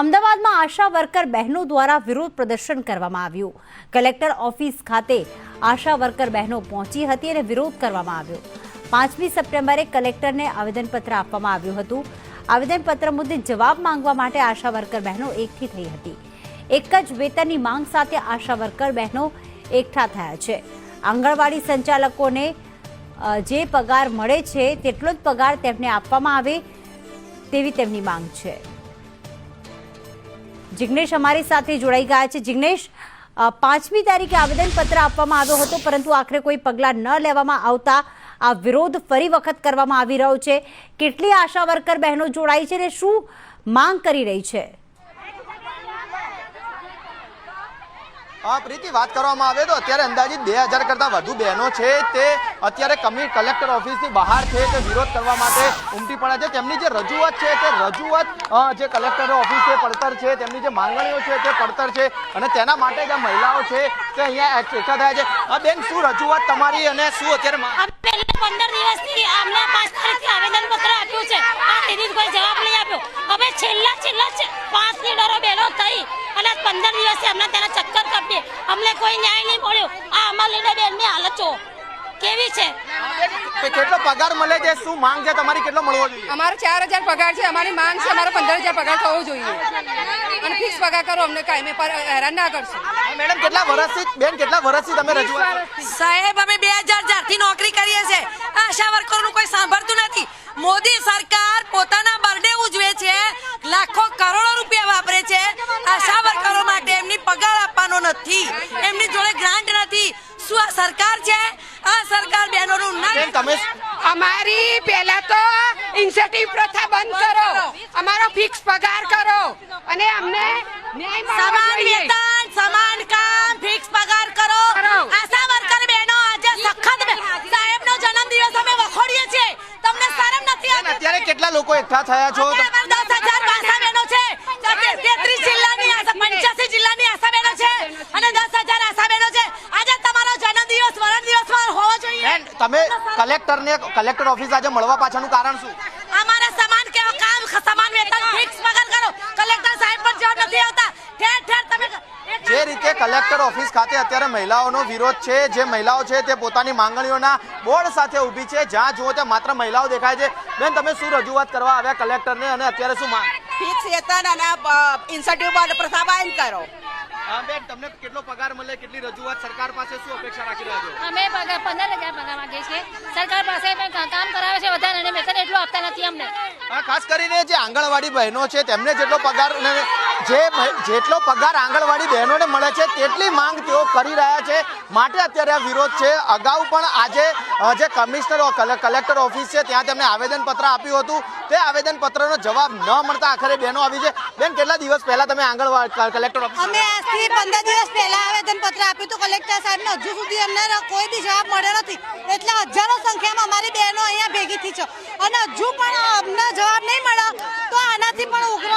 અમદાવાદમાં આશા વર્કર બહેનો દ્વારા વિરોધ પ્રદર્શન કરવામાં આવ્યું. કલેક્ટર ઓફિસ ખાતે આશા વર્કર બહેનો પહોંચી હતી અને વિરોધ કરવામાં આવ્યો. પાંચમી સપ્ટેમ્બરે કલેક્ટરને આવેદનપત્ર આપવામાં આવ્યું હતું. આવેદનપત્ર મુદ્દે જવાબ માંગવા માટે આશા વર્કર બહેનો એકઠી થઈ હતી. એક જ વેતનની માંગ સાથે આશા વર્કર બહેનો એકઠા થયા છે. આંગણવાડી સંચાલકોને જે પગાર મળે છે, તેટલો જ પગાર તેમને આપવામાં આવે તેવી તેમની માંગ છે. જિગ્નેશ અમારી સાથે જોડાઈ ગયા છે. જિગ્નેશ પાંચમી તારીખે આવેદનપત્ર આપવામાં આવ્યો હતો, પરંતુ આખરે કોઈ પગલાં ન લેવામાં આવતા આ વિરોધ ફરી વખત કરવામાં આવી રહ્યો છે. કેટલી આશા વર્કર બહેનો જોડાઈ છે અને શું માંગ કરી રહી છે? પ્રીતિ, વાત કરવામાં આવે તો અત્યારે અંદાજિત બે હજાર કરતાં વધુ બહેનો છે તે અત્યારે કમી, કલેક્ટર ઓફિસની બહાર છે તે વિરોધ કરવા માટે ઉમટી પડ્યા છે. તેમની જે રજૂઆત છે તે રજૂઆત જે કલેક્ટર ઓફિસ છે પડતર છે, તેમની જે માંગણીઓ છે તે પડતર છે અને તેના માટે જે મહિલાઓ છે તે અહીંયા એકઠા થયા છે. આ બેન, શું રજૂઆત તમારી અને શું અત્યારે પંદર દિવસથી અમને પાંચ તારીખથી આવેદન પત્ર આપ્યું છે. આ તેથી કોઈ જવાબ નહીં આપ્યો. હવે છેલ્લા છેલ્લા પાંચ લીડરો બહેનો થઈ અને પંદર દિવસથી અમને તેના અમને કોઈ ન્યાય નહીં મળ્યો. આ અમારા લીડર બેનની હાલત જો કેવી છે? કેટલો પગાર મળે છે શું માંગ છે તમારી કેટલો મળવો જોઈએ? અમારો ચાર હજાર પગાર છે અમારી માંગ છે અમારો પંદર હજાર પગાર થવો જોઈએ. અને ફિક્સ પગાર કરો અમને કાયમે પર હેરાન ના કરશો. મેડમ કેટલા વર્ષથી બેન કેટલા વર્ષથી તમે રજૂઆત સાહેબ અમે બે હજાર ચારથી નોકરી કરીએ છીએ. આશા વર્કરોનું કોઈ સાંભળતું નથી. મોદી સરકાર પોતાના બર્થડે ઉજવે છે લાખો કરોડો રૂપિયા વાપરે છે આશા વર્કરો માટે એમની પગાર આપવાનો નથી. એમની જોડે ગ્રાન્ટ નથી. શું આ સરકાર છે? આ સરકાર બહેનોનું ના તમે અમારી પહેલા તો ઇન્સેન્ટિવ પ્રથા બંધ કરો. અમારો ફિક્સ પગાર કરો. અને અમને સમાન. વેતન સમાન કામ ફિક્સ પગાર કરો. આશા વર્કર બહેનો આજે સખત સાહેબનો જન્મદિવસ અમે વખોડીએ છીએ. તમને શરમ નથી અત્યારે કેટલા લોકો એકઠા થયા છો? દસ હજાર આશા બહેનો છે તેત્રીસ જિલ્લાની આશા પંચ્યાસી જિલ્લાની આશા બહેનો છે અને દસ હજાર આશા બહેનો છે આજે તમારો જન્મદિવસ મરણ દિવસ હોવો જોઈએ બેન તમે કલેક્ટરને કલેક્ટર ઓફિસ આજે મળવા પાછળનું કારણ શું? અમારા સમાન કે કામ સમાન વેતન ફિક્સ પગાર કરો. કલેક્ટર સાહેબ પર જવાબ નથી આવતા ઠેર ઠેર તમે જે રીતે કલેક્ટર ઓફિસ ખાતે અત્યારે મહિલાઓનો વિરોધ છે જે મહિલાઓ છે તે પોતાની માંગણીઓના બોર્ડ સાથે ઊભી છે. જ્યાં જુઓ ત્યાં માત્ર મહિલાઓ દેખાય છે. બેન તમે શું રજૂઆત કરવા આવ્યા કલેક્ટરને અને અત્યારે શું માંગ? ફિક્સ વેતન અને ઇન્સેન્ટિવ બોર્ડ પ્રથા કરો. બેન તમને કેટલો પગાર મળે કેટલી રજૂઆત સરકાર પાસે શું અપેક્ષા રાખી રહ્યા છો? અમે પગાર પંદર હજાર પગાર માંગીએ છીએ. સરકાર પાસે પણ કામ કરાવે છે વધારે અને વેતન એટલું આપતા નથી અમને. ખાસ કરીને જે આંગણવાડી બહેનો છે તેમને જેટલો પગાર જે જેટલો પગાર આંગણવાડી બહેનોને મળે છે તેટલી માંગ તેઓ કરી રહ્યા છે. માટે અત્યારે આ વિરોધ છે. અગાઉ પણ આજે જે કમિશનર કલેક્ટર ઓફિસ છે ત્યાં તેમણે આવેદનપત્ર આપ્યું હતું. તે આવેદનપત્રનો જવાબ ન મળતા આખરે બહેનો આવી છે. બેન કેટલા દિવસ પહેલા તમે આંગણવાડી કલેક્ટર ઓફિસ અમે આજથી પંદર દિવસ પહેલા આવેદનપત્ર આપ્યું હતું કલેક્ટર સાહેબને. હજુ સુધી અમને કોઈ બી જવાબ મળ્યો નથી. એટલે હજારો સંખ્યામાં અમારી બહેનો અહીંયા ભેગી થઈ છે. અને હજુ પણ અમને જવાબ નહીં મળ્યો તો આનાથી પણ ઉગ્ર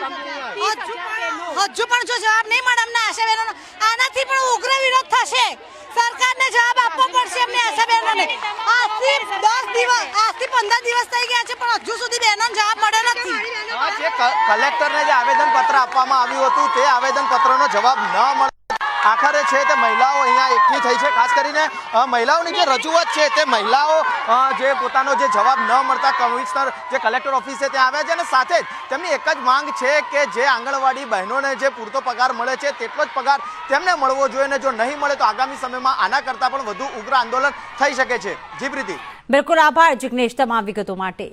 હજુ પણ- જો જવાબ નહીં મળે અમને આશા બહેનોનો આનાથી પણ ઉગ્ર વિરોધ થશે. સરકારને જવાબ આપવો પડશે અમને આશા બહેનોને. આજથી દસ દિવસ આજથી પંદર દિવસ થઈ ગયા છે પણ હજુ સુધી બહેનોને જવાબ મળ્યો નથી. જે કલેક્ટરને જે આવેદનપત્ર આપવામાં આવ્યું હતું તે આવેદનપત્રનો જવાબ ન મળે આખરે છે તે મહિલાઓ અહીંયા એકઠી થઈ છે. ખાસ કરીને મહિલાઓની જે રજૂઆત છે તે મહિલાઓ જે પોતાનો જે જવાબ ન મળતા કમિશનર, જે કલેક્ટર ઓફિસે ત્યાં આવ્યા છે અને સાથે જ તેમની એક જ માંગ છે કે જે આંગણવાડી બહેનોને જે પૂરતો પગાર મળે છે તેટલો જ પગાર તેમને મળવો જોઈએ અને જો નહીં મળે તો આગામી સમયમાં આના કરતાં પણ વધુ ઉગ્ર આંદોલન થઈ શકે છે. જી પ્રીતિ બિલકુલ આભાર જિગ્નેશ તમામ વિગતો માટે.